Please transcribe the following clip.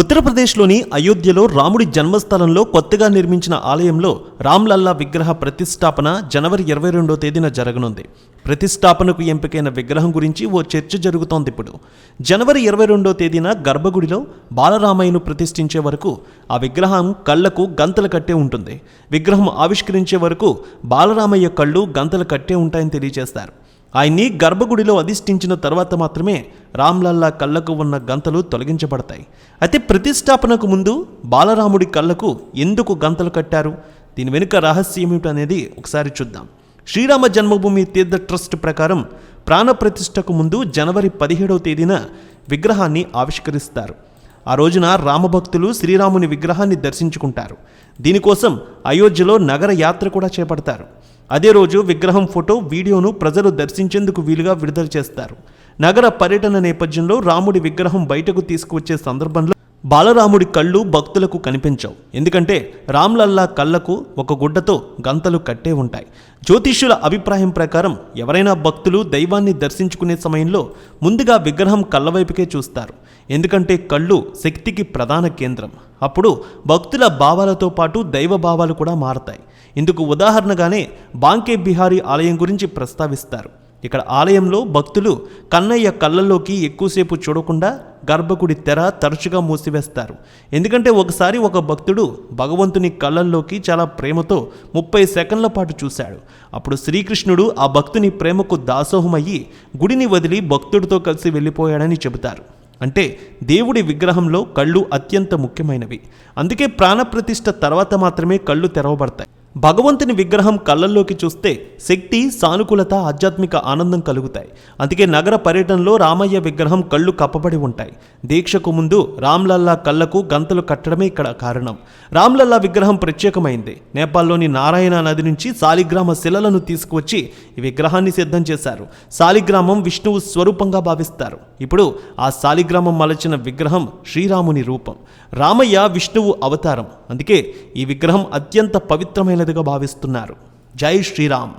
ఉత్తరప్రదేశ్లోని అయోధ్యలో రాముడి జన్మస్థలంలో కొత్తగా నిర్మించిన ఆలయంలో రామ్లల్లా విగ్రహ ప్రతిష్టాపన జనవరి ఇరవై రెండో తేదీన జరగనుంది. ప్రతిష్టాపనకు ఎంపికైన విగ్రహం గురించి ఓ చర్చ జరుగుతోంది ఇప్పుడు. జనవరి ఇరవై రెండో తేదీన గర్భగుడిలో బాలరామయ్యను ప్రతిష్ఠించే వరకు ఆ విగ్రహం కళ్ళకు గంతలు కట్టే ఉంటుంది. విగ్రహం ఆవిష్కరించే వరకు బాలరామయ్య కళ్ళు గంతలు కట్టే ఉంటాయని తెలియజేస్తారు. ఆయన్ని గర్భగుడిలో అధిష్ఠించిన తర్వాత మాత్రమే రామ్లల్లా కళ్ళకు ఉన్న గంతలు తొలగించబడతాయి. అయితే ప్రతిష్టాపనకు ముందు బాలరాముడి కళ్ళకు ఎందుకు గంతలు కట్టారు? దీని వెనుక రహస్యం ఏమిటనేది ఒకసారి చూద్దాం. శ్రీరామ జన్మభూమి తీర్థ ట్రస్ట్ ప్రకారం ప్రాణప్రతిష్టకు ముందు జనవరి పదిహేడవ తేదీన విగ్రహాన్ని ఆవిష్కరిస్తారు. ఆ రోజున రామభక్తులు శ్రీరాముని విగ్రహాన్ని దర్శించుకుంటారు. దీనికోసం అయోధ్యలో నగర యాత్ర కూడా చేపడతారు. అదే రోజు విగ్రహం ఫోటో వీడియోను ప్రజలు దర్శించేందుకు వీలుగా విడుదల చేస్తారు. నగర పర్యటన నేపథ్యంలో రాముడి విగ్రహం బయటకు తీసుకువచ్చే సందర్భంలో బాలరాముడి కళ్ళు భక్తులకు కనిపించవు. ఎందుకంటే రామ్లల్లా కళ్ళకు ఒక గుడ్డతో గంతలు కట్టే ఉంటాయి. జ్యోతిష్యుల అభిప్రాయం ప్రకారం ఎవరైనా భక్తులు దైవాన్ని దర్శించుకునే సమయంలో ముందుగా విగ్రహం కళ్ళ వైపుకే చూస్తారు. ఎందుకంటే కళ్ళు శక్తికి ప్రధాన కేంద్రం. అప్పుడు భక్తుల భావాలతో పాటు దైవ భావాలు కూడా మారతాయి. ఇందుకు ఉదాహరణగానే బాంకే బిహారీ ఆలయం గురించి ప్రస్తావిస్తారు. ఇక్కడ ఆలయంలో భక్తులు కన్నయ్య కళ్ళల్లోకి ఎక్కువసేపు చూడకుండా గర్భగుడి తెర తరచుగా మూసివేస్తారు. ఎందుకంటే ఒకసారి ఒక భక్తుడు భగవంతుని కళ్ళల్లోకి చాలా ప్రేమతో ముప్పై సెకండ్ల పాటు చూశాడు. అప్పుడు శ్రీకృష్ణుడు ఆ భక్తుని ప్రేమకు దాసోహమయ్యి గుడిని వదిలి భక్తుడితో కలిసి వెళ్ళిపోయాడని చెబుతారు. అంటే దేవుడి విగ్రహంలో కళ్ళు అత్యంత ముఖ్యమైనవి. అందుకే ప్రాణప్రతిష్ఠ తర్వాత మాత్రమే కళ్ళు తెరవబడతాయి. భగవంతుని విగ్రహం కళ్ళల్లోకి చూస్తే శక్తి సానుకూలత ఆధ్యాత్మిక ఆనందం కలుగుతాయి. అందుకే నగర పర్యటనలో రామయ్య విగ్రహం కళ్ళు కప్పబడి ఉంటాయి. దీక్షకు ముందు రామ్లల్లా కళ్ళకు గంతలు కట్టడమే ఇక్కడ కారణం. రామ్లల్లా విగ్రహం ప్రత్యేకమైంది. నేపాల్లోని నారాయణ నది నుంచి సాలిగ్రామ శిలలను తీసుకువచ్చి ఈ విగ్రహాన్ని సిద్ధం చేశారు. సాలిగ్రామం విష్ణువు స్వరూపంగా భావిస్తారు. ఇప్పుడు ఆ సాలిగ్రామం మలచిన విగ్రహం శ్రీరాముని రూపం. రామయ్య విష్ణువు అవతారం. అందుకే ఈ విగ్రహం అత్యంత పవిత్రమైనదిగా భావిస్తున్నారు. జై శ్రీరామ్.